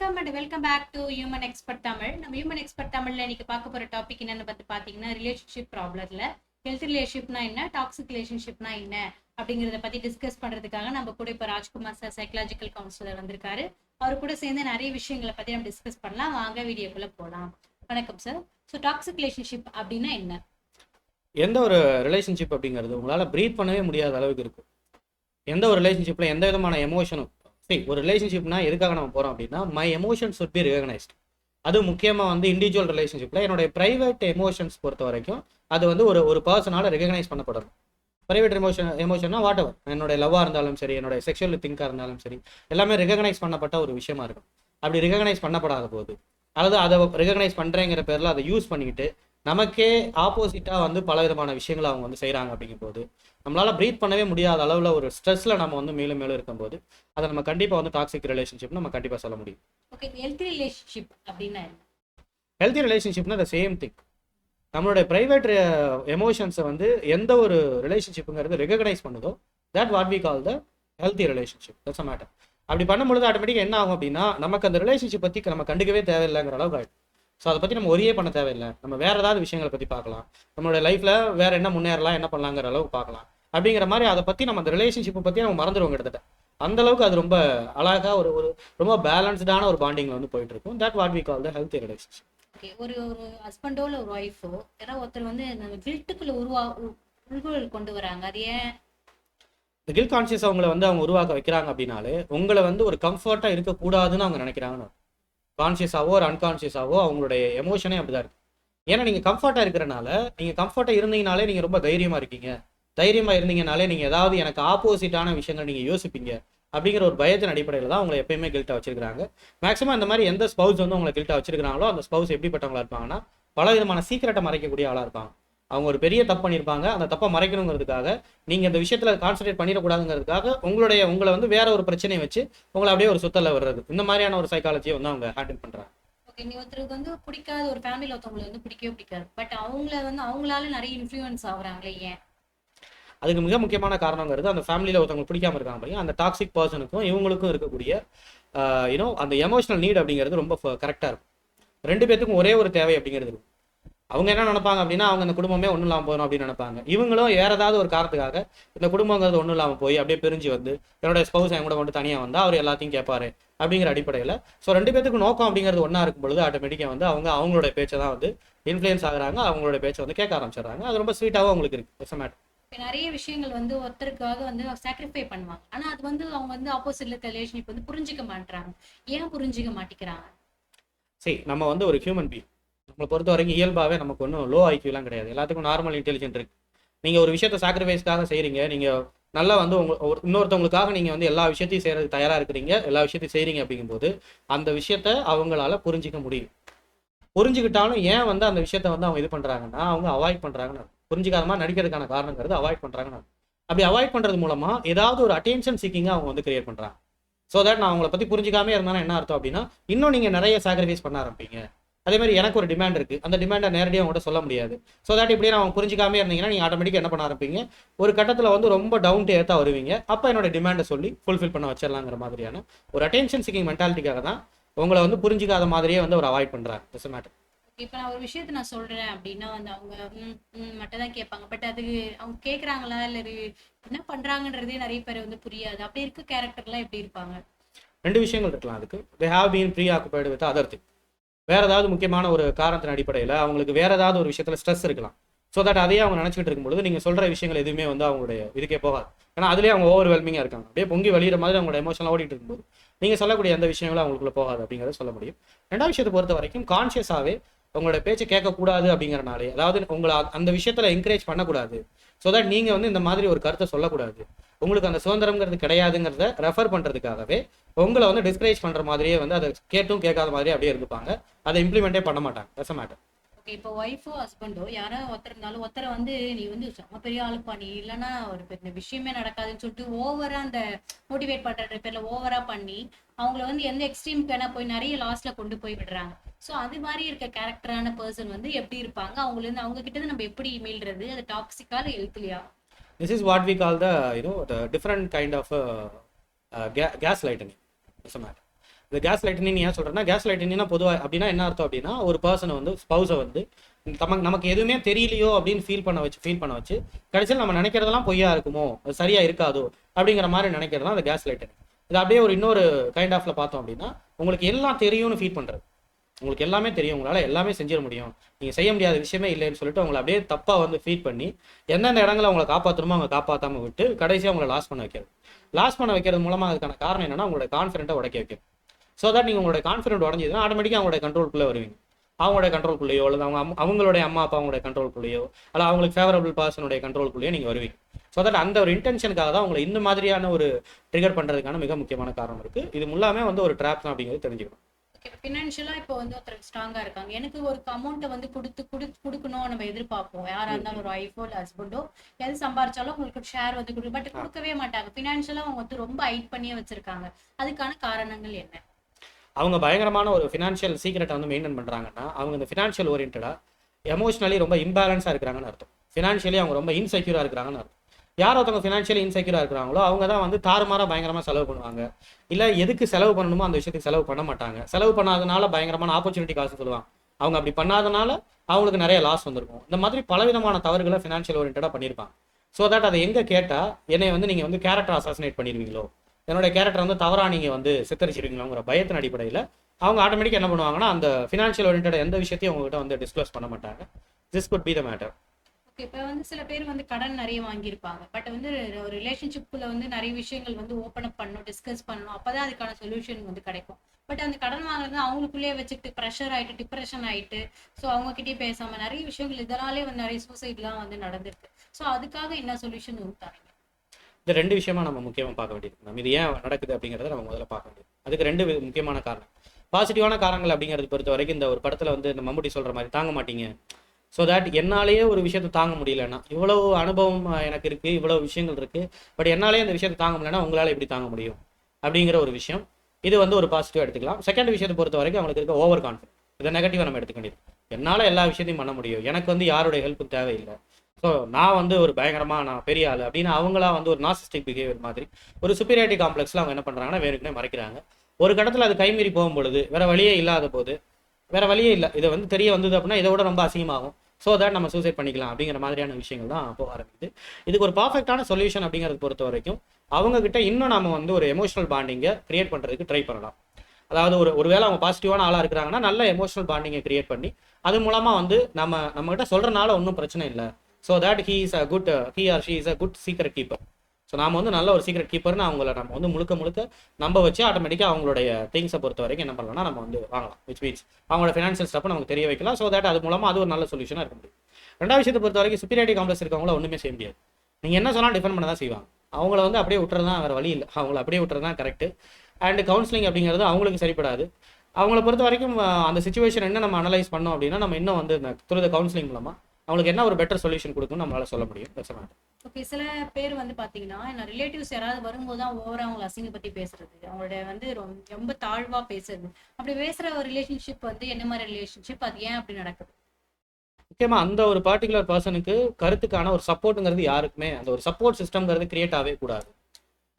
வணக்கம் and welcome back to human expert Tamil நம்ம human expert தமிழ்ல இன்னைக்கு பார்க்க போற டாபிக் என்னன்னு பார்த்து பாத்தீங்கன்னா ரிலேஷன்ஷிப் ப்ராப்ளம்ல ஹெல்த் ரிலேஷன்ஷிப்னா என்ன? டாக்ஸிக் ரிலேஷன்ஷிப்னா என்ன? அப்படிங்கறத பத்தி டிஸ்கஸ் பண்றதுக்காக நம்ம கூட இப்ப ராஜ்குமார் சார் சைக்கலாஜிக்கல் கவுன்சிலர் வந்திருக்காரு. அவர் கூட சேர்ந்து நிறைய விஷயங்களை பத்தி நம்ம டிஸ்கஸ் பண்ணலாம். வாங்க வீடியோக்குள்ள போலாம். வணக்கம் சார் ஸோ டாக்ஸிக் ரிலேஷன்ஷிப் அப்படின்னா என்ன? எந்த ஒரு ரிலேஷன்ஷிப் அப்படிங்கிறது உங்களால் ப்ரீத் பண்ணவே முடியாத அளவுக்கு இருக்கும் எந்த ஒரு ரிலேஷன்ஷிப்பில் எந்த விதமான எமோஷனும் சரி ஒரு ரிலேஷன்ஷிப்னா எதுக்காக நம்ம போகிறோம் அப்படின்னா my emotions would be recognized. அது முக்கியமாக வந்து இண்டிவிஜுவல் ரிலேஷன்ஷிப்பில் என்னுடைய ப்ரைவேட் எமோஷன்ஸ் பொறுத்த வரைக்கும் அது வந்து ஒரு ஒரு பர்சனால் ரெகனைஸ் பண்ணப்படணும். ப்ரைவேட் எமோஷன் எமோஷன்னா வாட் எவர் என்னுடைய லவ்வாக இருந்தாலும் சரி என்னுடைய செக்ஷுவல் திங்காக இருந்தாலும் சரி எல்லாமே ரெகனைஸ் பண்ணப்பட்ட ஒரு விஷயமா இருக்கும். அப்படி ரெகனைஸ் பண்ணப்படாத போது அல்லது அதை ரெகனைஸ் பண்ணுறேங்கிற பேரில் அதை யூஸ் பண்ணிக்கிட்டு நமக்கே ஆப்போசிட்டாக வந்து பல விதமான விஷயங்களை அவங்க வந்து செய்கிறாங்க அப்படிங்கும்போது நம்மளால ப்ரீத் பண்ணவே முடியாத அளவில் ஒரு ஸ்ட்ரெஸ்ஸில் நம்ம வந்து மேலும் மேலும் இருக்கும்போது அதை நம்ம கண்டிப்பாக வந்து டாக்ஸிக் ரிலேஷன்ஷிப் நம்ம கண்டிப்பாக சொல்ல முடியும். ஓகே ஹெல்த் ரிலேஷன்ஷிப் அப்படின்னா ஹெல்த்தி ரிலேஷன்ஷிப்னா த சேம் திங் நம்மளுடைய ப்ரைவேட் எமோஷன்ஸை வந்து எந்த ஒரு ரிலேஷன்ஷிப்புங்கிறது ரெகனைஸ் பண்ணுதோ that what we call the healthy relationship that's a matter அப்படி பண்ணும்பொழுது ஆட்டோமேட்டிக்காக என்ன ஆகும் அப்படின்னா நமக்கு அந்த ரிலேஷன்ஷிப் பற்றி நம்ம கண்டுக்கவே தேவையில்லைங்கிற அளவுக்கு ஆயிடும். ஸோ அதை பற்றி நம்ம ஒரே பண்ண தேவையில்லை. நம்ம வேற ஏதாவது விஷயங்களை பற்றி பார்க்கலாம். நம்மளோட லைஃப்பில் வேற என்ன முன்னேறலாம் என்ன பண்ணலாங்கிற அளவுக்கு பார்க்கலாம். அப்படிங்கிற மாதிரி அதை பற்றி நம்ம அந்த ரிலேஷன்ஷிப்பை பற்றி நம்ம மறந்துடுவோம் கிட்டத்தட்ட. அந்த அளவுக்கு அது ரொம்ப அழகா ஒரு ஒரு ரொம்ப பேலன்ஸ்டான ஒரு பாண்டிங்ல வந்து போயிட்டு இருக்கும் that what we call the healthy relationship okay ஒரு ஒரு ஹஸ்பண்டோ இல்லை ஒரு ஒய்ஃபோ யாராவது ஒருத்தர் வந்து இந்த கில்ட்டுக்குள்ள உருவா உள்குழல் கொண்டு வராங்க. அது ஏன்? இந்த கில் கான்சியஸ் அவங்கள வந்து அவங்க உருவாக்க வைக்கிறாங்க அப்படின்னாலே உங்களை வந்து ஒரு கம்ஃபர்ட்டாக இருக்கக்கூடாதுன்னு அவங்க நினைக்கிறாங்கன்னு கான்சியஸாவோ ஒரு அன்கான்சியஸாவோ அவங்களுடைய எமோஷனே அப்படிதான் இருக்கு. ஏன்னா நீங்கள் கம்ஃபர்ட்டாக இருக்கிறனால நீங்கள் கம்ஃபர்ட்டாக இருந்தீங்கனாலே நீங்கள் ரொம்ப தைரியமாக இருக்கீங்க. தைரியமாக இருந்தீங்கனாலே நீங்கள் ஏதாவது எனக்கு ஆப்போசிட்டான விஷயங்கள் நீங்கள் யோசிப்பீங்க அப்படிங்கிற ஒரு பயத்தின் அடிப்படையில் தான் அவங்களை எப்பயுமே கில்ட்டாக வச்சிருக்காங்க மேக்ஸிமம் அந்த மாதிரி எந்த ஸ்பவுஸ் வந்து உங்களை கில்ட்டாக வச்சிருக்காங்களோ அந்த ஸ்பவுஸ் எப்படிப்பட்டவங்களா இருப்பாங்கன்னா பல விதமான சீக்கிரட்டை மறைக்கக்கூடிய ஆளாக இருப்பாங்க. அவங்க ஒரு பெரிய தப்பு பண்ணியிருப்பாங்க. அந்த தப்பை மறைக்கணுங்கிறதுக்காக நீங்க இந்த விஷயத்துல கான்சன்ட்ரேட் பண்ணிடக்கூடாதுங்கிறதுக்காக உங்களுடைய உங்களை வந்து வேற ஒரு பிரச்சனையை வச்சு உங்களை அப்படியே ஒரு சுத்தல வர்றது இந்த மாதிரியான ஒரு சைக்காலஜியை வந்து அவங்க ஹேண்டில் பண்றாங்க. ஓகே நீ ஒருத்தருக்கு வந்து பிடிக்காத ஒரு ஃபேமிலியில் ஒருத்தவங்களை வந்து பிடிக்கவே பிடிக்காது. பட் அவங்கள வந்து அவங்களால நிறைய இன்ஃப்ளூயன்ஸ் ஆகுறாங்களே ஏன்? அதுக்கு மிக முக்கியமான காரணங்கிறது அந்த ஃபேமிலியில ஒருத்தவங்க பிடிக்காம இருக்காங்க பாருங்க. அந்த டாக்ஸிக் பர்சனுக்கும் இவங்களுக்கும் இருக்கக்கூடிய யூனோ அந்த எமோஷனல் நீட் அப்படிங்கிறது ரொம்ப கரெக்டாக இருக்கும். ரெண்டு பேத்துக்கும் ஒரே ஒரு தேவை அப்படிங்கிறது இருக்கும். அவங்க என்ன நினைப்பாங்க அப்படின்னா அவங்க அந்த குடும்பமே ஒன்றும் இல்லாமல் போகணும் அப்படின்னு நினைப்பாங்க. இவங்களும் வேற ஏதாவது ஒரு காரணத்துக்காக இந்த குடும்பங்கிறது ஒன்றும் இல்லாமல் போய் அப்படியே பிரிஞ்சு வந்து என்னோட ஸ்பௌஸ் என் கூட மட்டும் தனியாக வந்தால் அவர் எல்லாத்தையும் கேட்பாரு அப்படிங்கிற அடிப்படையில். ஸோ ரெண்டு பேத்துக்கு நோக்கம் அப்படிங்கிறது ஒன்றா இருக்கும் பொழுது ஆட்டோமேட்டிக்காக வந்து அவங்க அவங்களோட பேச்சை தான் வந்து இன்ஃப்ளூயன்ஸ் ஆகுறாங்க அவங்களோட பேச்சை வந்து கேட்க ஆரம்பிச்சிடுறாங்க. அது ரொம்ப ஸ்வீட்டாகவும் அவங்களுக்கு இருக்கு. மேட்டர் நிறைய விஷயங்கள் வந்து ஒருத்தருக்காக வந்து சாக்ரிஃபை பண்ணுவாங்க. ஆனா அது வந்து அவங்க வந்து ஆப்போசிட்ல ரிலேஷன்ஷிப் வந்து புரிஞ்சுக்க மாட்டாங்க ஏன் புரிஞ்சுக்க மாட்டேங்கிறாங்க? சரி நம்ம வந்து ஒரு ஹியூமன் பீங் நம்மளை பொறுத்த வரைக்கும் இயல்பாகவே நமக்கு ஒன்றும் லோ ஐக்யூலாம் கிடையாது. எல்லாத்துக்கும் நார்மல் இன்டெலிஜென்ட் இருக்கு. நீங்கள் ஒரு விஷயத்தை சாக்ரிஃபைஸ்க்காக செய்கிறீங்க நீங்கள் நல்லா வந்து உங்க ஒரு- இன்னொருத்தவங்களுக்காக நீங்கள் வந்து எல்லா விஷயத்தையும் செய்கிறதுக்கு தயாராக இருக்கிறீங்க எல்லா விஷயத்தையும் செய்கிறீங்க அப்படிங்கும்போது அந்த விஷயத்த அவங்களால புரிஞ்சிக்க முடியும். புரிஞ்சுக்கிட்டாலும் ஏன் வந்து அந்த விஷயத்த வந்து அவங்க இது பண்ணுறாங்கன்னா அவங்க அவாய்ட் பண்ணுறாங்கன்னு புரிஞ்சுக்காதமா நடிக்கிறதுக்கான காரணங்கிறது அவாய்ட் பண்ணுறாங்கன்னு அப்படி அவாய்ட் பண்ணுறது மூலமாக ஏதாவது ஒரு அட்டென்ஷன் சீக்கிங்காக அவங்க வந்து கிரியேட் பண்ணுறாங்க ஸோ தட் நான் அவங்கள பற்றி புரிஞ்சுக்காம இருந்தாலும் என்ன அர்த்தம் அப்படின்னா இன்னும் நீங்கள் நிறைய சாக்ரிஃபைஸ் பண்ண ஆரம்பிப்பீங்க. அதே மாதிரி எனக்கு ஒரு டிமாண்ட் இருக்கு. அந்த டிமாண்டை நேரடியாக உங்கள்கிட்ட சொல்ல முடியாது. ஸோ தட் இப்படியே நான் புரிஞ்சுக்காம இருந்தீங்கன்னா நீங்கள் ஆட்டோமேட்டிக்காக என்ன பண்ண ஆரம்பிப்பீங்க? ஒரு கட்டத்தில் வந்து ரொம்ப டவுன் டு ஏத்தா வருவீங்க. அப்போ என்னோட டிமாண்டை சொல்லி ஃபுல்ஃபில் பண்ண வச்சிடலாங்கிற மாதிரியான ஒரு அட்டென்ஷன் சீக்கிங் மென்டாலிட்டிக்காக தான் உங்களை வந்து புரிஞ்சுக்காத மாதிரியே வந்து ஒரு அவாய்ட் பண்ணுறாங்க இட்ஸ் மேட்டர் இப்ப நான் ஒரு விஷயத்த நான் சொல்றேன் அப்படின்னா வந்து அவங்க மட்டும் தான் கேட்பாங்க. பட் அது அவங்க கேக்குறாங்களா இல்ல என்ன பண்றாங்கன்றதே நிறைய பேர் வந்து புரியாது. அப்படி இருக்க கேரக்டர்லாம் எப்படி இருப்பாங்க? ரெண்டு விஷயங்கள் இருக்கலாம் அதுக்கு. They have been preoccupied with other thing வேற ஏதாவது முக்கியமான ஒரு காரணத்தின் அடிப்படையில் அவங்களுக்கு வேற ஏதாவது ஒரு விஷயத்துல ஸ்ட்ரெஸ் இருக்கலாம். ஸோ தட் அதையே அவங்க நினச்சிக்கிட்டு இருக்கும்பொழுது நீங்கள் சொல்கிற விஷயங்கள் எதுவுமே வந்து அவங்களுடைய இதுக்கே போகாது. ஏன்னா அதுலேயே அவங்க ஓவர் வெல்மிங்காக இருக்காங்க. அப்படியே பொங்கி வெளியிற மாதிரி அவங்களோட எமோஷனாக ஓடிட்டு இருக்கும்போது நீங்கள் சொல்லக்கூடிய எந்த விஷயங்களும் அவங்களுக்குள்ள போகாது அப்படிங்கிறத சொல்ல முடியும். ரெண்டாவது விஷயத்தை பொறுத்த வரைக்கும் கான்ஷியஸாகவே உங்களோட பேச்சை கேட்கக்கூடாது அப்படிங்கிறனாலே அதாவது உங்களை அந்த விஷயத்தில் என்கரேஜ் பண்ணக்கூடாது. ஸோ தட் நீங்கள் வந்து இந்த மாதிரி ஒரு கருத்தை சொல்லக்கூடாது. உங்களுக்கு அந்த சுதந்திரம்ங்கிறது கிடையாதுங்கிறத ரெஃபர் பண்ணுறதுக்காகவே உங்களை வந்து டிஸ்கரேஜ் பண்ணுற மாதிரியே வந்து அதை கேட்டும் கேட்காத மாதிரியே அப்படியே இருப்பாங்க அதை இம்ப்ளிமெண்ட்டே பண்ண மாட்டாங்க. தட்ஸ் மேட்டர் இப்போ ஒய்ஃபோ ஹஸ்பண்டோ யாரோ ஒருத்தர் இருந்தாலும் ஒருத்தரை வந்து நீ வந்து செம்ம பெரிய ஆளுப்பா நீ இல்லைன்னா ஒரு பெரிய விஷயமே நடக்காதுன்னு சொல்லிட்டு ஓவரா அந்த மோட்டிவேட் பண்ற பேர்ல ஓவரா பண்ணி அவங்கள வந்து எந்த எக்ஸ்ட்ரீம் வேணா போய் நிறைய லாஸ்ட்ல கொண்டு போய் விடுறாங்க. ஸோ அது மாதிரி இருக்க கேரக்டரான பர்சன் வந்து எப்படி இருப்பாங்க? அவங்கள இருந்து அவங்க கிட்ட இருந்து நம்ம எப்படி மீள்றது? அது டாக்ஸிக்கா இல்லை this is what we call the you know the different kind of gaslighting it's இந்த கேஸ் லைட்டினி ஏன் சொல்கிறேன்னா கேஸ் லைட்டினா பொதுவாக அப்படின்னா என்ன அர்த்தம் அப்படின்னா ஒரு பர்சனை வந்து ஸ்பௌஸை வந்து நமக்கு நமக்கு எதுவுமே தெரியலையோ அப்படின்னு ஃபீல் பண்ண வச்சு ஃபீல் பண்ண வச்சு கடைசியில் நம்ம நினைக்கிறதெல்லாம் பொய்யா இருக்குமோ அது சரியா இருக்காதோ அப்படிங்கிற மாதிரி நினைக்கிறதா அந்த கேஸ் லைட்டிங் இது அப்படியே ஒரு இன்னொரு கைண்ட் ஆஃப்ல பார்த்தோம் அப்படின்னா உங்களுக்கு எல்லாம் தெரியும்னு ஃபீல் பண்ணுறது உங்களுக்கு எல்லாமே தெரியும் உங்களால் எல்லாமே செஞ்சிட முடியும். நீங்கள் செய்ய முடியாத விஷயமே இல்லைன்னு சொல்லிட்டு உங்களை அப்படியே தப்பாக வந்து ஃபீட் பண்ணி எந்தெந்த இடங்களை அவங்களை காப்பாற்றணுமோ அவங்க காப்பாற்றாம விட்டு கடைசியாக உங்களை லாஸ் பண்ண வைக்கிறது. லாஸ் பண்ண வைக்கிறது மூலமாக அதுக்கான காரணம் என்னன்னா உங்களோட கான்ஃபிடென்ட்டை உடைக்க வைக்கிறது. ஸோ தட் நீங்கள் உங்களோட கான்ஃபிடென்ட் உடஞ்சதுன்னா ஆட்டோமேட்டிக்காக அவங்களோட கண்ட்ரோல்குள்ளே வருவீங்க. அவங்களோட கண்ட்ரோல்குள்ளேயோ அல்லது அவங்க அவங்களுடைய அம்மா அப்பா அவங்களுடைய கண்ட்ரோல்குள்ளேயோ அல்ல அவங்களுக்கு ஃபேவரபிள் பர்சனுடைய கண்ட்ரோல்குள்ளேயோ நீங்கள் வருவீங்க. ஸோ தட் அந்த ஒரு இன்டென்ஷனுக்காக தான் உங்களை இந்த மாதிரியான ஒரு ட்ரிகர் பண்ணுறதுக்கான மிக முக்கியமான காரணம் இருக்குது இது எல்லாமே வந்து ஒரு ட்ராப் தான் அப்படிங்கிறது தெரிஞ்சுக்கணும். ஓகே ஃபினான்ஷியலா இப்போ வந்து ஒருத்தர் ஸ்ட்ராங்கா இருக்காங்க. எனக்கு ஒரு அமௌண்ட்டை வந்து கொடுத்து கொடு கொடுக்கணும் நம்ம எதிர்பார்ப்போம். யாரா இருந்தாலும் ஒரு ஒய்ஃபோ இல்லை ஹஸ்பண்டோ எது சம்பாரிச்சாலும் உங்களுக்கு ஷேர் வந்து கொடு பட் கொடுக்கவே மாட்டாங்க. ஃபினான்ஷியலா அவங்க வந்து ரொம்ப ஹைட் பண்ணியே வச்சிருக்காங்க. அதுக்கான காரணங்கள் என்ன? அவங்க பயங்கரமான ஒரு ஃபினான்ஷியல் சீக்ரெட்டை வந்து மெயின்டைன் பண்ணுறாங்கன்னா அவங்க இந்த ஃபினான்ஷியல் ஓரியன்டாக எமோஷனலி ரொம்ப இம்பேலன்ஸாக இருக்கிறாங்கன்னு அர்த்தம். ஃபினான்ஷியலி அவங்க ரொம்ப இன்செக்யூராக இருக்கிறாங்கன்னு அர்த்தம். யார் ஒருத்தவங்க ஃபினான்ஷியலி இன்செக்யூராக இருக்கிறாங்களோ அவங்க தான் வந்து தாறுமாறாக பயங்கரமாக செலவு பண்ணுவாங்க. இல்லை எதுக்கு செலவு பண்ணணுமோ அந்த விஷயத்துக்கு செலவு பண்ண மாட்டாங்க. செலவு பண்ணாதனால பயங்கரமான ஆப்பர்ச்சுனிட்டி காசு சொல்லுவாங்க. அவங்க அப்படி பண்ணாதனால அவங்களுக்கு நிறைய லாஸ் வந்திருக்கும். இந்த மாதிரி பலவிதமான தவறுகளை ஃபினான்ஷியல் ஓரியன்டாக பண்ணியிருப்பாங்க. ஸோ தட் அதை எங்கே கேட்டால் என்னை வந்து நீங்கள் வந்து கேரக்டர் அசாசினேட் பண்ணிடுவீங்களோ? என்னோட கேரக்டர் வந்து தவறா நீங்கள் வந்து சித்தரிச்சிருவீங்களோங்கிற பயத்தின் அடிப்படையில் அவங்க ஆட்டோமேட்டிக் என்ன பண்ணுவாங்கன்னா அந்த ஃபினான்ஷியல் ஓரியன்ட் எந்த விஷயத்தையும் அவங்ககிட்ட வந்து டிஸ்க்ளோஸ் பண்ண மாட்டாங்க. This could be the matter okay இப்போ வந்து சில பேர் வந்து கடன் நிறைய வாங்கியிருப்பாங்க. பட் வந்து ஒரு ரிலேஷன்ஷிப்புக்குள்ள வந்து நிறைய விஷயங்கள் வந்து ஓப்பன் அப் பண்ணணும் டிஸ்கஸ் பண்ணணும். அப்போதான் அதுக்கான சொல்யூஷன் வந்து கிடைக்கும். பட் அந்த கடன் வாங்குறது அவங்களுக்குள்ளேயே வச்சுட்டு ப்ரெஷர் ஆயிட்டு டிப்ரெஷன் ஆயிட்டு ஸோ அவங்ககிட்டயே பேசாமல் பேசாம நிறைய விஷயங்கள் இதனாலே வந்து நிறைய சூசைட்லாம் வந்து நடந்திருக்கு. ஸோ அதுக்காக என்ன சொல்யூஷன் கொடுத்தாங்க இந்த ரெண்டு விஷயமா நம்ம முக்கியமாக பார்க்க வேண்டியது. நம்ம இது ஏன் நடக்குது அப்படிங்கிறத நம்ம முதல்ல பார்க்க வேண்டியது. அதுக்கு ரெண்டு வி- முக்கியமான காரணம். பாசிட்டிவான காரணங்கள் அப்படிங்கிறது பொறுத்த வரைக்கும் இந்த ஒரு படத்தில் வந்து இந்த மம்முட்டி சொல்கிற மாதிரி தாங்க மாட்டீங்க. ஸோ தட் என்னாலேயே ஒரு விஷயத்தை தாங்க முடியலன்னா இவ்வளோ அனுபவம் எனக்கு இருக்குது இவ்வளோ விஷயங்கள் இருக்குது பட் என்னாலே அந்த விஷயத்தை தாங்க முடியலன்னா உங்களால் எப்படி தாங்க முடியும்? அப்படிங்கிற ஒரு விஷயம். இது வந்து ஒரு பாசிட்டிவாக எடுத்துக்கலாம். செகண்ட் விஷயத்தை பொறுத்த வரைக்கும் அவங்களுக்கு இருக்க ஓவர் கான்ஃபிடன்ஸ் இதை நெகட்டிவாக நம்ம எடுத்துக்க வேண்டியது. என்னால் எல்லா விஷயத்தையும் பண்ண முடியும். எனக்கு வந்து யாருடைய ஹெல்ப்பும் தேவையில்லை. ஸோ நான் வந்து ஒரு பயங்கரமாக நான் பெரிய ஆள் அப்படின்னு அவங்களா வந்து ஒரு நாசிஸ்டிக் பிஹேவியர் மாதிரி ஒரு சுப்பீரியாரிட்டி காம்ப்ளெக்ஸில் அவங்க என்ன பண்ணுறாங்கன்னா வேணுக்குனே மறைக்கிறாங்க. ஒரு கடத்தில் அது கைமீறி போகும்பொழுது வேறு வழியே இல்லாத போது வேறு வழியே இல்லை இதை வந்து தெரிய வந்தது அப்படின்னா இதை விட ரொம்ப அசிங்கமாகும். ஸோ தட் நம்ம சூசைட் பண்ணிக்கலாம் அப்படிங்கிற மாதிரியான விஷயங்கள் தான் போக ஆரம்பிக்குது. இதுக்கு ஒரு பர்ஃபெக்டான சொல்யூஷன் அப்படிங்கிறது பொறுத்த வரைக்கும் அவங்கக்கிட்ட இன்னும் நம்ம வந்து ஒரு எமோஷனல் பாண்டிங்கை க்ரியேட் பண்ணுறதுக்கு ட்ரை பண்ணலாம். அதாவது ஒரு ஒருவேளை அவங்க பாசிட்டிவான ஆளாக இருக்கிறாங்கன்னா நல்ல எமோஷனல் பாண்டிங்கை க்ரியேட் பண்ணி அது மூலமாக வந்து நம்ம நம்மகிட்ட சொல்கிறனால ஒன்றும் பிரச்சனை இல்லை. So that he is a good he or she is a good secret keeper so நாம் வந்து நல்ல ஒரு சீக்ரெட் கீப்பர்னு அவங்கள நம்ம வந்து முழுக்க முழுக்க நம்ப வச்சு ஆட்டோமேட்டிக்காக அவங்களுடைய திங்ஸை பொறுத்த வரைக்கும் என்ன பண்ணலாம்னா நம்ம வந்து வாங்கலாம். விச் மீன்ஸ் அவங்களோட ஃபினான்ஷியல் ஸ்டப்பை நமக்கு தெரிய வைக்கலாம். ஸோ தட் அது மூலமாக அது ஒரு நல்ல சொல்யூஷனாக இருக்க முடியும். ரெண்டாவது விஷயத்தை பொறுத்த வரைக்கும் சுப்பீரியாரிட்டி காம்ப்ளெக்ஸ் இருக்கவங்கள ஒன்றுமே செய்ய முடியாது. நீங்கள் என்ன சொன்னால் டிஃபெண்ட் பண்ண தான் செய்வாங்க. அவங்கள வந்து அப்படியே விட்டுறது தான் வேறு வழி இல்லை. அவங்கள அப்படியே விட்டுறது தான் கரெக்ட் அண்ட் கவுன்சிலிங் அப்படிங்கிறது அவங்களுக்கு சரிப்படாது. அவங்கள பொறுத்த வரைக்கும் அந்த சுச்சுவேஷன் என்ன நம்ம அனலைஸ் பண்ணோம் அப்படின்னா நம்ம இன்னும் வந்து இந்த துரித கவுன்சிலிங் மூலமாக அவங்களுக்கு என்ன ஒரு பெட்டர் சொல்யூஷன் கொடுக்கும்னு நம்மளால சொல்ல முடியும். All. ஓகே சில பேர் வந்து பாத்தீங்கன்னா என்ன ரிலேட்டிவ்ஸ் யாராவது வரும்போது தான் ஓவரா அவங்களை அசிங்க பத்தி பேசுறது. அவங்களோட வந்து ரொம்ப ரொம்ப தாழ்வா பேசுறது. அப்படி பேசுற ஒரு ரிலேஷன்ஷிப் வந்து என்ன மாதிரி ரிலேஷன்ஷிப் அது ஏன் அப்படி நடக்குது? முக்கியமா அந்த ஒரு பர்டிகுலர் பர்சனுக்கு கருத்துக்கான ஒரு சப்போர்ட்டுங்கிறது யாருக்குமே அந்த ஒரு சப்போர்ட் சிஸ்டம்ங்கிறது கிரியேட் ஆகவே கூடாது.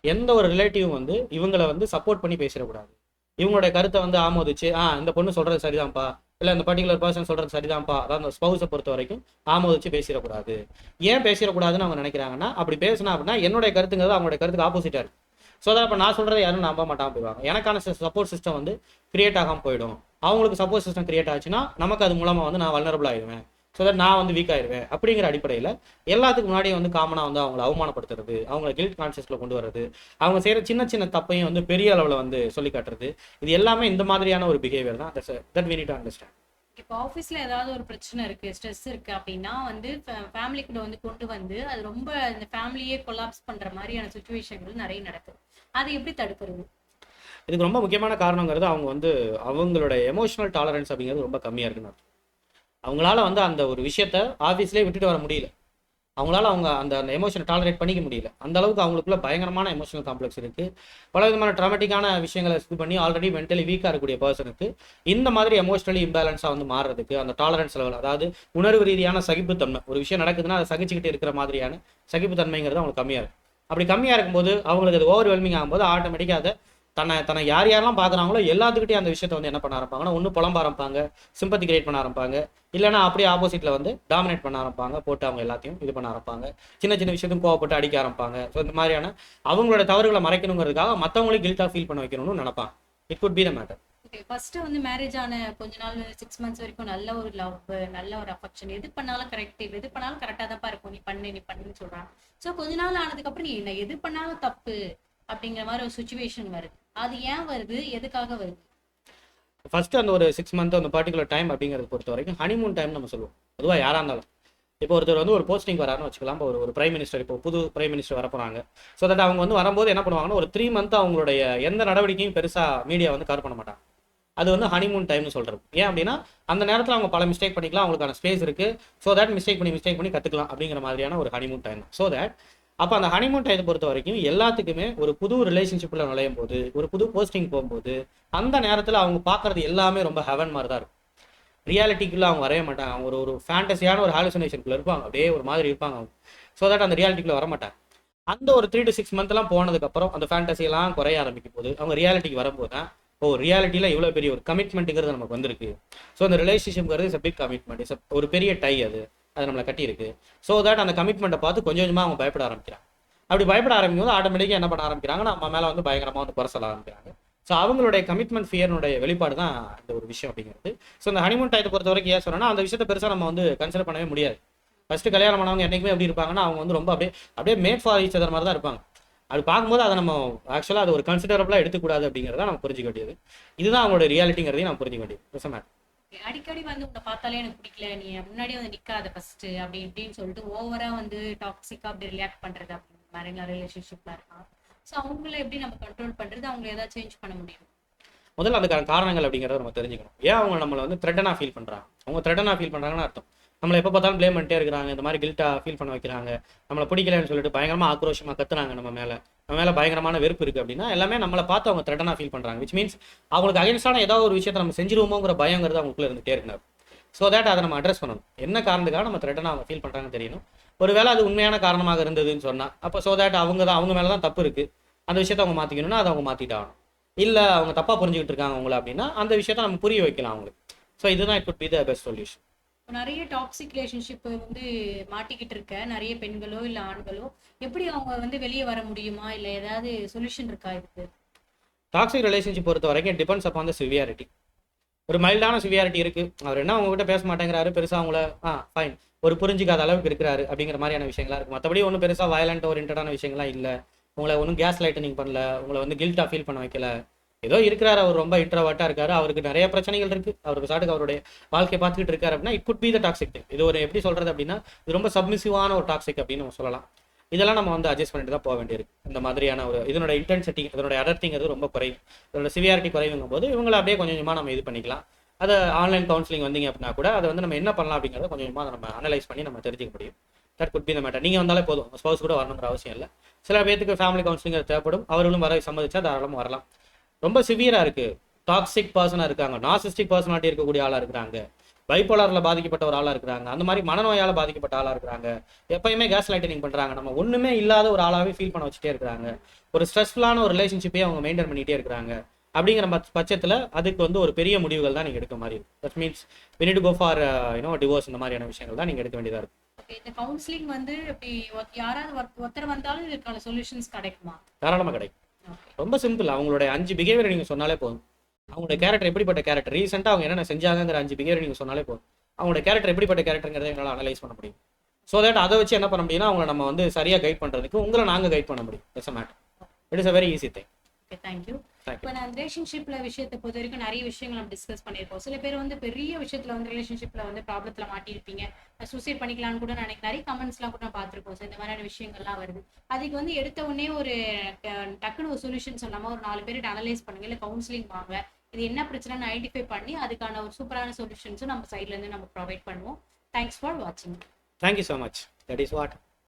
எந்த ஒரு ரிலேட்டிவ் வந்து இவங்களை வந்து சப்போர்ட் பண்ணி பேசிடக்கூடாது. இவங்களுடைய கருத்தை வந்து ஆமோதிச்சு ஆ இந்த பொண்ணு சொல்றது சரிதான்ப்பா. இல்லை அந்த பர்டிகுலர் பர்சன் சொல்கிறது சரிதான்ப்பா. அதாவது அந்த ஸ்பௌஸை பொறுத்த வரைக்கும் ஆமோதிச்சு பேசிடக்கூடாது. ஏன் பேசிடக்கூடாதுன்னு அவங்க நினைக்கிறாங்கன்னா அப்படி பேசினா அப்படின்னா என்னுடைய கருத்துங்கிறது அவங்களுடைய கருத்துக்கு ஆப்போசிட்டாக இருக்குது ஸோ அதான் இப்போ நான் சொல்கிறத யாரும் நம்ப மாட்டாம போயிடுவாங்க. எனக்கான சப்போர்ட் சிஸ்டம் வந்து கிரியேட் ஆகாமல் போயிடும். அவங்களுக்கு சப்போர்ட் சிஸ்டம் கிரியேட் ஆச்சுன்னா நமக்கு அது மூலமாக வந்து நான் வல்னரபிள் ஆயிடுவேன். ஸோ தட் நான் வந்து வீக் ஆயிடுவேன் அப்படிங்கிற அடிப்படையில் எல்லாத்துக்கு முன்னாடி வந்து காமனாக வந்து அவங்கள அவமானப்படுத்துறது அவங்கள கில்ட் கான்சியஸ்ல கொண்டு வர்றது அவங்க செய்யற சின்ன சின்ன தப்பையும் வந்து பெரிய அளவில் வந்து சொல்லி காட்டுறது இது எல்லாமே இந்த மாதிரியான ஒரு பிஹேவியர் தான். தட் need to அண்டர்ஸ்டாண்ட் இப்போ ஆஃபீஸ்ல ஏதாவது ஒரு பிரச்சனை இருக்கு ஸ்ட்ரெஸ் இருக்கு அப்படின்னா வந்து ஃபேமிலி கூட வந்து கொண்டு வந்து அது ரொம்ப இந்த ஃபேமிலியே கொலாப்ஸ் பண்ற மாதிரியான சுச்சுவேஷன்கள் நிறைய நடக்குது. அதை எப்படி தடுக்கிறது? இதுக்கு ரொம்ப முக்கியமான காரணங்கிறது அவங்க வந்து அவங்களோட எமோஷனல் டாலரன்ஸ் அப்படிங்கிறது ரொம்ப கம்மியாக இருக்குன்னு. அவங்களால வந்து அந்த ஒரு விஷயத்த ஆஃபீஸ்லேயே விட்டுட்டு வர முடியல. அவங்களால அவங்க அந்த அந்த எமோஷனை டாலரேட் பண்ணிக்க முடியல. அந்த அளவுக்கு அவங்களுக்குள்ள பயங்கரமான எமோஷனல் காம்ப்ளெக்ஸ் இருக்கு. பல விதமான ட்ராமட்டிக்கான விஷயங்களை இது பண்ணி ஆல்ரெடி மென்டலி வீக்காக இருக்கக்கூடிய பர்சனுக்கு இந்த மாதிரி எமோஷனலி இம்பேலன்ஸாக வந்து மாறுறதுக்கு அந்த டாலரன்ஸ் லெவல் அதாவது உணர்வு ரீதியான சகிப்புத்தன்மை. ஒரு விஷயம் நடக்குதுன்னா அதை சகிச்சுக்கிட்டு இருக்கிற மாதிரியான சகிப்புத்தன்மைங்கிறது அவங்களுக்கு கம்மியாக இருக்கும் அப்படி கம்மியாக இருக்கும்போது அவங்களுக்கு அது ஓவர்வெல்மிங் ஆகும்போது ஆட்டோமேட்டிக்காக அதை தன்னை தன்னை யார் யாரெல்லாம் பார்க்குறாங்களோ எல்லாத்துக்கிட்டையும் அந்த விஷயத்தை வந்து என்ன பண்ண ஆரம்பிப்பாங்கன்னா ஒன்று புலம்ப ஆரம்பிப்பாங்க சிம்பத்தி கிரியேட் பண்ண ஆரம்பிப்பாங்க இல்லைன்னா அப்படியே ஆப்போசிட்டில் வந்து டாமினேட் பண்ண ஆரம்பிப்பாங்க போட்டு அவங்க எல்லாத்தையும் இது பண்ண ஆரம்பிப்பாங்க. சின்ன சின்ன விஷயத்தையும் கோவப்பட்டு அடிக்க ஆரம்பிப்பாங்க. ஸோ இந்த மாதிரியான அவங்களோட தவறுகளை மறைக்கணுங்கிறதுக்காக மற்றவங்களையும் கில்ட்டாக ஃபீல் பண்ண வைக்கணும்னு நினைப்பாங்க. It could be the matter okay first வந்து மேரேஜ் ஆன கொஞ்ச நாள் சிக்ஸ் மந்த்ஸ் வரைக்கும் நல்ல ஒரு லவ் நல்ல ஒரு அஃபெக்ஷன் எது பண்ணாலும் கரெக்ட் எது பண்ணாலும் கரெக்டாக தான் இருக்கும். நீ பண்ணு நீ பண்ணுன்னு சொல்றாங்க. ஸோ கொஞ்ச நாள் ஆனதுக்கப்புறம் நீ என்ன எது பண்ணாலும் தப்பு அப்படிங்கிற மாதிரி ஒரு சுச்சுவேஷன் வருது. அது ஏன் வருது? எதுக்காக வருது? ஃபர்ஸ்ட் அந்த ஒரு சிக்ஸ் மந்த் அந்த பர்டிகுலர் டைம் அப்படிங்கிறத பொறுத்த வரைக்கும் ஹனிமூன் டைம் நம்ம சொல்லுவோம். பொதுவாக யாராக இருந்தாலும். இப்போ ஒருத்தர் வந்து ஒரு போஸ்டிங் வரான்னு வச்சுக்கலாம். இப்போ ஒரு ஒரு பிரைம் மினிஸ்டர் இப்போ புது பிரைம் மினிஸ்டர் வரப்போறாங்க. ஸோ தட் அவங்க வந்து வரும்போது என்ன பண்ணுவாங்கன்னா ஒரு த்ரீ மந்த் அவங்களுடைய எந்த நடவடிக்கையும் பெருசாக மீடியா வந்து கவர் பண்ண மாட்டாங்க. அது வந்து ஹனிமூன் டைம்னு சொல்றது. ஏன் அப்படின்னா அந்த நேரத்தில் அவங்க பல மிஸ்டேக் பண்ணிக்கலாம். அவங்களுக்கான ஸ்பேஸ் இருக்கு. ஸோ தட் மிஸ்டேக் பண்ணி மிஸ்டேக் பண்ணி கற்றுக்கலாம் அப்படிங்கிற மாதிரியான ஒரு ஹனிமூன் டைம் ஸோ தட் அப்போ அந்த ஹனிமூன் டைத்தை பொறுத்த வரைக்கும் எல்லாத்துக்குமே ஒரு புது ரிலேஷன்ஷிப்பில் நுழையும் போது ஒரு புது போஸ்டிங் போகும்போது அந்த நேரத்தில் அவங்க பார்க்குறது எல்லாமே ரொம்ப ஹெவன் மாதிரி தான் இருக்கும். ரியாலிட்டிக்குள்ளே அவங்க வரைய மாட்டாங்க. அவங்க ஒரு ஒரு ஃபேண்டஸியான ஒரு ஹாலுசினேஷனுக்குள்ள இருப்பாங்க. அப்படியே ஒரு மாதிரி இருப்பாங்க அவங்க. ஸோ தட் அந்த ரியாலிட்டிக்குள்ளே வர மாட்டாங்க அந்த ஒரு த்ரீ டு சிக்ஸ் மந்த்லாம் போனதுக்கப்புறம் அந்த ஃபேண்டசியெல்லாம் குறைய ஆரம்பிக்கும் போது அவங்க ரியாலிட்டிக்கு வரும்போது தான் ஓ ரியாலிட்டியில் இவ்வளோ பெரிய ஒரு கமிட்மெண்ட்டுங்கிறது நமக்கு வந்திருக்கு. ஸோ அந்த ரிலேஷன்ஷிப்ங்கிறது இஸ் பிக் கமிட்மெண்ட் இஸ் ஒரு பெரிய டை அது. அது நம்மளை கட்டியிருக்கு. ஸோ தட் அந்த கமிட்மெண்ட்டை பார்த்து கொஞ்சம் கொஞ்சமாக அவங்க பயப்பட ஆரம்பிக்கிறாங்க. அப்படி பயப்பட ஆரம்பிக்கும் போது ஆட்டோமேட்டிக்காக என்ன பண்ண ஆரம்பிக்கிறாங்கன்னா நம்ம மேலே வந்து பயங்கரமாக வந்து புரசல ஆரம்பிக்கிறாங்க. ஸோ அவங்களுடைய கமிட்மெண்ட் ஃபியர்னுடைய வெளிப்பாடு தான் இந்த ஒரு விஷயம் அப்படிங்கிறது. ஸோ இந்த ஹனிமூன் டயத்தை பொறுத்த வரைக்கும் ஏன் சொன்னா அந்த விஷயத்தை பெருசாக நம்ம வந்து கன்சிடர் பண்ணவே முடியாது. ஃபஸ்ட்டு கல்யாணம் பண்ணவங்க என்றைக்குமே எப்படி இருப்பாங்கன்னா அவங்க வந்து ரொம்ப அப்படியே அப்படியே மேட் ஃபார் ஈச் அதர் மாதிரி தான் இருப்பாங்க. அது பார்க்கும்போது அதை நம்ம ஆக்சுவலாக அது ஒரு கன்சிடரபிளாக எடுத்துக்கூடாது அப்படிங்கிறத நம்ம புரிஞ்சுக்க வேண்டியது. இதுதான் அவங்களோட ரியாலிட்டிங்கிறதையும் நம்ம புரிஞ்சுக்க வேண்டியது. அடிக்கடி வந்து உன்னை பார்த்தாலே எனக்கு பிடிக்கல. நீ முன்னாடி வந்து நிக்காத ஃபர்ஸ்ட் அப்படி இப்படின்னு சொல்லிட்டு ஓவரா வந்து டாக்ஸிக்கா அப்படி ரியாக்ட் பண்றது அப்படிங்கிற மாதிரி ரிலேஷன்ஷிப்ல இருக்கான். ஸோ அவங்கள எப்படி நம்ம கண்ட்ரோல் பண்றது? அவங்கள ஏதாவது சேஞ்ச் பண்ண முடியும்? முதல்ல அதுக்கான காரணங்கள் அப்படிங்கிறத நம்ம தெரிஞ்சுக்கணும். ஏன் அவங்க நம்மளை வந்து த்ரெட்டனாக ஃபீல் பண்ணுறாங்க அவங்க த்ரெட்டனாக ஃபீல் பண்ணுறாங்கன்னு அர்த்தம். நம்மளை எப்போ பார்த்தாலும் ப்ளேம் பண்ணிட்டே இருக்கிறாங்க. இந்த மாதிரி கில்ட்டாக ஃபீல் பண்ண வைக்கிறாங்க. நம்மளை பிடிக்கலன்னு சொல்லிட்டு பயங்கரமாக ஆக்ரோஷமாக கத்துறாங்க நம்ம மேலே. நம்ம மேலே பயங்கரமான வெறுப்பு இருக்குது அப்படின்னா எல்லாமே நம்மளை பார்த்து அவங்க த்ரெட்டனாக ஃபீல் பண்ணுறாங்க விச் மீன்ஸ் அவங்களுக்கு அகேன்ஸ்டான ஏதாவது ஒரு விஷயத்தை நம்ம செஞ்சிருவோமோங்கிற பயங்கிறது அவங்களுக்குள்ள இருந்துகிட்டே இருக்கிறார் ஸோ தட் அதை நம்ம அட்ரஸ் பண்ணணும். என்ன காரணத்துக்காக நம்ம த்ரெட்டனாக அவங்க ஃபீல் பண்ணுறாங்கன்னு தெரியணும். ஒருவேளை அது உண்மையான காரணமாக இருந்ததுன்னு சொன்னால் அப்போ ஸோ தட் அவங்க தான் அவங்க மேலே தான் தப்பு இருக்குது அந்த விஷயத்தை அவங்க மாற்றிக்கணும்னா அதை அவங்க மாற்றிட்டாகணும் இல்லை அவங்க தப்பாக புரிஞ்சுக்கிட்டு இருக்காங்க அவங்கள அப்படின்னா அந்த விஷயத்த நம்ம புரிய வைக்கலாம் அவங்களுக்கு. ஸோ இதுதான் it could be the best solution நிறைய டாக்ஸிக் ரிலேஷன்ஷிப் வந்து மாட்டிக்கிட்டு இருக்க. நிறைய பெண்களோ இல்ல ஆண்களோ எப்படி அவங்க வந்து வெளியே வர முடியுமா? இல்ல ஏதாவது சொல்யூஷன் இருக்கா இதுக்கு? டாக்ஸிக் ரிலேஷன்ஷிப் பொறுத்த வரைக்கும் டிபெண்ட்ஸ் அப்பான் த சிவியாரிட்டி ஒரு மைல்டான சிவியாரிட்டி இருக்கு. அவர் என்ன உங்ககிட்ட பேச மாட்டேங்கிறாரு? பெருசாக அவங்கள ஆ ஃபைன் ஒரு புரிஞ்சிக்காத அளவுக்கு இருக்கிறாரு. அப்படிங்கிற மாதிரியான விஷயங்களா இருக்கு. மற்றபடி ஒன்றும் பெருசாக வயலண்ட் ஓரியன்டான விஷயங்கள்லாம் இல்லை. உங்களை ஒன்றும் கேஸ் லைட்டனிங் பண்ணல. உங்களை வந்து கில்ட்டாக ஃபீல் பண்ண வைக்கல. ஏதோ இருக்கிறார் அவர் ரொம்ப இன்ட்ரவர்ட்டாக இருக்காரு அவருக்கு நிறைய பிரச்சனைகள் இருக்கு. அவருக்கு சாட்டுக்கு அவருடைய வாழ்க்கையை பார்த்துக்கிட்டு இருக்காரு அப்படின்னா it could be the toxic thing இது ஒரு எப்படி சொல்றது அப்படின்னா இது ரொம்ப சப்மிசிவான ஒரு டாக்ஸிக் அப்படின்னு நம்ம சொல்லலாம். இதெல்லாம் நம்ம வந்து அட்ஜஸ்ட் பண்ணிட்டு தான் போக வேண்டியிருக்கு. இந்த மாதிரியான ஒரு இதனோட இன்டென்சிட்டி இதனோட அடர்த்திங்கிறது ரொம்ப குறையும் இதனோட சிவியாரிட்டி குறைவுங்கும் போது இவங்களை அப்படியே கொஞ்சம் கொஞ்சமாக நம்ம இது பண்ணிக்கலாம். அதை ஆன்லைன் கவுன்சிலிங் வந்தீங்க அப்படின்னா கூட அதை வந்து நம்ம என்ன பண்ணலாம் அப்படிங்கிறத கொஞ்சம் கொஞ்சமாக நம்ம அனலைஸ் பண்ணி நம்ம தெரிஞ்சுக்க முடியும். That could be the matter நீங்கள் வந்தாலே போதும். உங்கள் ஸ்பௌஸ் கூட வரணுங்கிற அவசியம் இல்லை. சில பேருக்கு ஃபேமிலி கவுன்சிலிங் தேவைப்படும். அவர்களும் வர சம்மதிச்சா தாராளமாக வரலாம். ரொம்ப சிவியராக இருக்கு. டாக்ஸிக் பர்சனாக இருக்காங்க. நாசிஸ்டிக் பர்சனாலிட்டி இருக்கக்கூடிய ஆளாக இருக்கிறாங்க. பைப்போலாரில் பாதிக்கப்பட்ட ஒரு ஆளாக இருக்கிறாங்க. அந்த மாதிரி மனநோயால் பாதிக்கப்பட்ட ஆளாக இருக்கிறாங்க. எப்பயுமே கேஸ் லைட்டனிங் பண்ணுறாங்க நம்ம ஒன்றுமே இல்லாத ஒரு ஆளாகவே ஃபீல் பண்ண வச்சுட்டே இருக்கிறாங்க. ஒரு ஸ்ட்ரெஸ்ஃபுல்லான ஒரு ரிலேஷன்ஷிப்பே அவங்க மெயின்டைன் பண்ணிட்டே இருக்கிறாங்க. அப்படிங்கிற பட்ச- பட்சத்துல அதுக்கு வந்து ஒரு பெரிய முடிவுகள் தான் நீங்கள் எடுக்க மாதிரி இருக்கும் that means to go for you know divorce இந்த மாதிரியான விஷயங்கள் தான் நீங்கள் எடுக்க வேண்டியதாக இருக்கும் இந்த கவுன்சிலிங் வந்து இப்படி யாராவது ஒருத்த- ஒருத்தர் வந்தாலும் இதுக்கான சொல்யூஷன்ஸ் கிடைக்குமா? தாராளமாக கிடைக்கும். ரொம்ப சிம்பிள் அவங்களுடைய அஞ்சு பிஹேவியர் நீங்கள் சொன்னாலே போதும். அவங்களுடைய கேரக்டர் எப்படிப்பட்ட கேரக்டர் ரீசெண்டாக அவங்க என்னென்ன செஞ்சாங்கங்கிற அஞ்சு பிஹேவியர் நீங்கள் சொன்னாலே போதும். அவங்களுடைய கேரக்டர் எப்படிப்பட்ட கேரக்டருங்கிறத எங்களால் அனலைஸ் பண்ண முடியும். ஸோ தட் அதை வச்சு என்ன பண்ண முடியும்னா அவங்களை நம்ம வந்து சரியாக கைட் பண்ணுறதுக்கு உங்களை நாங்கள் கைட் பண்ண முடியும். It's a matter it is a very easy thing okay thank you. இப்போ நான் ரிலேஷன்ஷிப்ல விஷயத்தை பொறுத்த வரைக்கும் நிறைய விஷயங்கள் நம்ம டிஸ்கஸ் பண்ணியிருக்கோம். சில பேர் வந்து பெரிய விஷயத்துல வந்து ரிலேஷன்ஷிப்ல வந்து ப்ராப்ளத்துல மாட்டியிருப்பீங்க. சூசைட் பண்ணிக்கலாம்னு கூட நினைக்க நிறைய கமெண்ட்ஸ்லாம் கூட நான் பார்த்துருக்கோம். ஸோ இந்த மாதிரியான விஷயங்கள்லாம் வருது. அதுக்கு வந்து எடுத்த உடனே ஒரு டக்குன்னு ஒரு சொல்யூஷன் சொல்லாம ஒரு நாலு பேர் அனலைஸ் பண்ணுங்க. இல்லை கவுன்சிலிங் வாங்க. இது என்ன பிரச்சனைன்னு ஐடென்டிஃபை பண்ணி அதுக்கான ஒரு சூப்பரான சொல்யூஷன்ஸும் நம்ம சைட்ல இருந்து நம்ம ப்ரொவைட் பண்ணுவோம். தேங்க்ஸ் ஃபார் வாட்சிங் thank you so much that is what